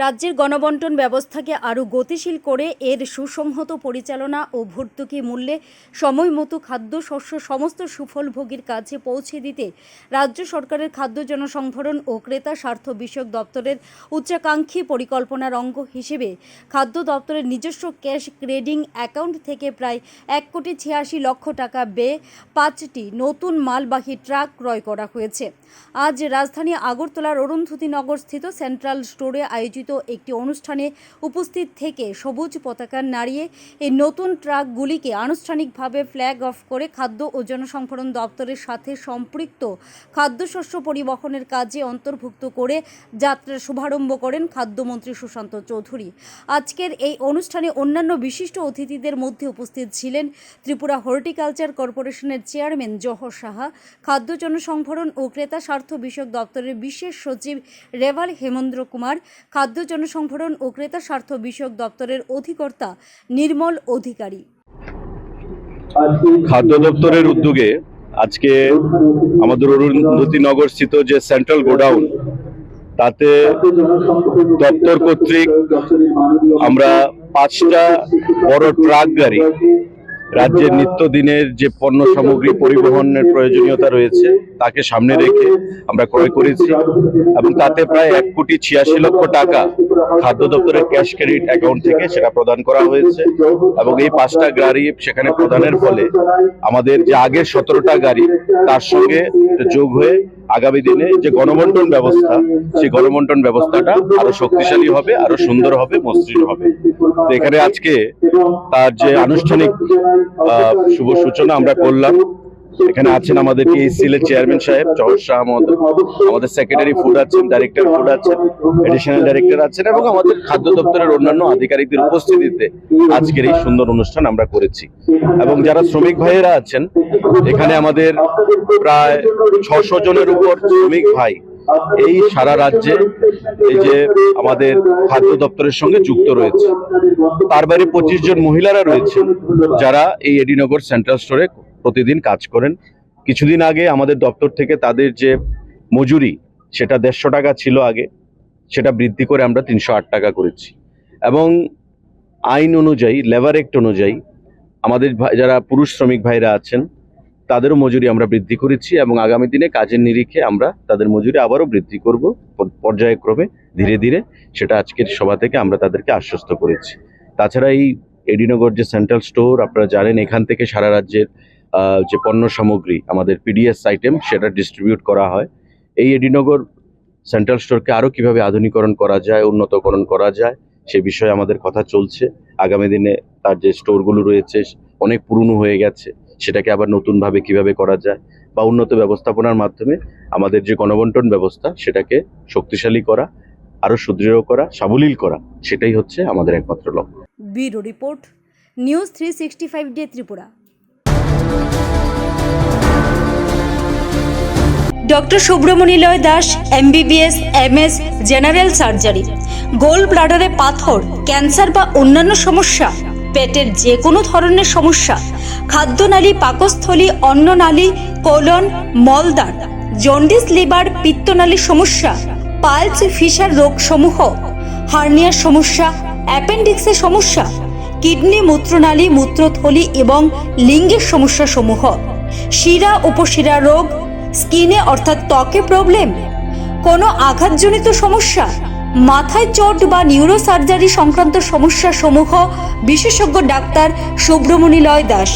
রাজ্যের গণবন্টন ব্যবস্থাকে আরও গতিশীল করে এর সুসংহত পরিচালনা ও ভর্তুকি মূল্যে সময় সময়মতো খাদ্যশস্য সমস্ত সুফলভোগীর কাছে পৌঁছে দিতে রাজ্য সরকারের খাদ্য জনসংভরণ ও ক্রেতা স্বার্থ বিষয়ক দপ্তরের উচ্চাকাঙ্ক্ষী পরিকল্পনার অঙ্গ হিসেবে খাদ্য দপ্তরের নিজস্ব ক্যাশ ক্রেডিং অ্যাকাউন্ট থেকে প্রায় এক কোটি ছিয়াশি লক্ষ টাকা ব্যয়ে পাঁচটি নতুন মালবাহী ট্রাক ক্রয় করা হয়েছে। আজ রাজধানী আগরতলার অরুন্ধতী স্থিত সেন্ট্রাল স্টোরে আয়োজিত একটি অনুষ্ঠানে উপস্থিত থেকে সবুজ পতাকা নাড়িয়ে এই নতুন ট্রাকগুলিকে আনুষ্ঠানিকভাবে ফ্ল্যাগ অফ করে খাদ্য ও জনসংভরণ দপ্তরের সাথে সম্পৃক্ত খাদ্যশস্য পরিবহনের কাজে অন্তর্ভুক্ত করে যাত্রার শুভারম্ভ করেন খাদ্যমন্ত্রী সুশান্ত চৌধুরী। আজকের এই অনুষ্ঠানে অন্যান্য বিশিষ্ট অতিথিদের মধ্যে উপস্থিত ছিলেন ত্রিপুরা হর্টিকালচার কর্পোরেশনের চেয়ারম্যান জহর সাহা, খাদ্য জনসংভরণ ও ক্রেতা স্বার্থ বিষয়ক দপ্তরের বিশেষ সচিব রেভাল হেমন্দ্র কুমার, খাদ্য জনসংভরণ ও ক্রেতা স্বার্থ বিষয়ক দপ্তরের অধিকর্তা নির্মল অধিকারী। খাদ্য দপ্তরের উদ্যোগে আজকে আমাদের অরুন্ধতিনগর স্থিত যে সেন্ট্রাল গোডাউন তাতে দপ্তর কর্তৃক আমরা পাঁচটা বড় ট্রাক গাড়ি রাজ্যের নিত্যদিনের যে পণ্য সামগ্রী পরিবহনের প্রয়োজনীয়তা রয়েছে তাকে সামনে রেখে আমরা ক্রয় করেছি এবং তাতে প্রায় এক কোটি ছিয়াশি লক্ষ টাকা খাদ্য দপ্তরের ক্যাশ ক্রেডিট অ্যাকাউন্ট থেকে সেটা প্রদান করা হয়েছে এবং এই পাঁচটা গাড়ি সেখানে প্রদানের ফলে আমাদের যে আগের সতেরোটা গাড়ি তার সঙ্গে যোগ হয়ে আগামী দিনে যে গণবন্টন ব্যবস্থা সেই গণবন্টন ব্যবস্থাটা আরও শক্তিশালী হবে আরও সুন্দর হবে মসৃণ হবে। তো এখানে আজকে তার যে আনুষ্ঠানিক শুভ সূচনা আমরা করলাম। এখানে আছেন আমাদের টিএসসিএল এর চেয়ারম্যান সাহেব জহর শাহ মহোদয় আমাদের সেক্রেটারি ফুড আছেন ডাইরেক্টর ফুড আছেন এডিশনাল ডাইরেক্টর আছেন এবং আমাদের খাদ্য দপ্তরের অন্যান্য আধিকারিকদের উপস্থিতিতে আজকের এই সুন্দর অনুষ্ঠান আমরা করেছি। এবং যারা শ্রমিক ভাইয়েরা আছেন, এখানে আমাদের প্রায় ছশো জনের উপর শ্রমিক ভাই এই সারা রাজ্যে এই যে আমাদের খাদ্য দপ্তরের সঙ্গে যুক্ত রয়েছে। তার বাইরে পঁচিশ জন মহিলারা রয়েছেন যারা এই এডিনগর সেন্ট্রাল স্টোরে প্রতিদিন কাজ করেন। কিছুদিন আগে আমাদের দপ্তর থেকে তাদের যে মজুরি, সেটা দেড়শো টাকা ছিল আগে, সেটা বৃদ্ধি করে আমরা তিনশো আট টাকা করেছি। এবং আইন অনুযায়ী, লেবার অ্যাক্ট অনুযায়ী আমাদের যারা পুরুষ শ্রমিক ভাইরা আছেন, তাদেরও মজুরি আমরা বৃদ্ধি করেছি এবং আগামী দিনে কাজের নিরিখে আমরা তাদের মজুরি আবারও বৃদ্ধি করব পর্যায়ক্রমে ধীরে ধীরে। সেটা আজকের সভা থেকে আমরা তাদেরকে আশ্বস্ত করেছি। তাছাড়া এই এডিনগর যে সেন্ট্রাল স্টোর, আপনারা জানেন, এখান থেকে সারা রাজ্যের যে পণ্য সামগ্রী আমাদের পিডিএস আইটেম সেটা ডিস্ট্রিবিউট করা হয়। এই এডিনগর সেন্ট্রাল স্টোরকে আরও কীভাবে আধুনিকরণ করা যায়, উন্নতকরণ করা যায়, সে বিষয়ে আমাদের কথা চলছে। আগামী দিনে তার যে স্টোরগুলো রয়েছে, অনেক পুরনো হয়ে গেছে, সেটাকে আবার নতুনভাবে কীভাবে করা যায় বা উন্নত ব্যবস্থাপনার মাধ্যমে আমাদের যে গণবন্টন ব্যবস্থা, সেটাকে শক্তিশালী করা আরও সুদৃঢ় করা, সাবলীল করা, সেটাই হচ্ছে আমাদের একমাত্র লক্ষ্য। Bureau report, news three sixty five day Tripura. Doctor সুব্রমণিলয় Das MBBS MS general surgery. গোল ব্লাডারে পাথর, ক্যান্সার বা অন্যান্য সমস্যা, পেটের যে কোনো ধরনের সমস্যা, খাদ্যনালী পাকস্থলী, অন্ননালী, কোলন মলদার জন্ডিস, লিভার, পিত্তনালী সমস্যা, পালস, ফিশার রোগসমূহ, হার্নিয়ার সমস্যা, অ্যাপেন্ডিক্সের সমস্যা কিডনি মূত্রনালী, মূত্রথলি এবং লিঙ্গের সমস্যা সমূহ শিরা, উপশিরা রোগ, স্কিনে অর্থাৎ ত্বকে প্রবলেম, কোনো আঘাতজনিত সমস্যা, মাথায় চোট বা নিউরো সার্জারি সংক্রান্ত সমস্যা সমূহ বিশেষজ্ঞ ডাক্তার সুব্রমণী লয় দাস,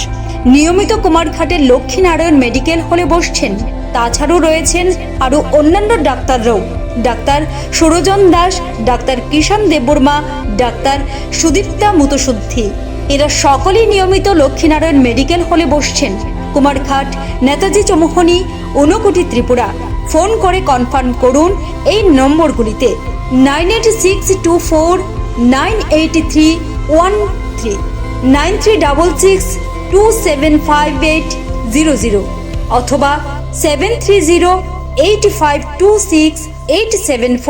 নিয়মিত কুমারঘাটের লক্ষ্মীনারায়ণ মেডিকেল হলে বসছেন। তাছাড়াও রয়েছেন আরও অন্যান্য ডাক্তাররাও। Doctor Surjan Das, doctor Kishan Debbarma, doctor Sudipta মুতশুদ্ধি এরা সকলেই নিয়মিত লক্ষ্মীনারায়ণ মেডিকেল হলে বসছেন। কুমারঘাট নেতাজি চমোহনী, ঊনকোটি ত্রিপুরা। ফোন করে কনফার্ম করুন এই নম্বরগুলিতে nine eight six two four, nine eight three, one three, nine three double six, two seven five eight zero zero, অথবা seven three zero eight five two six eight seven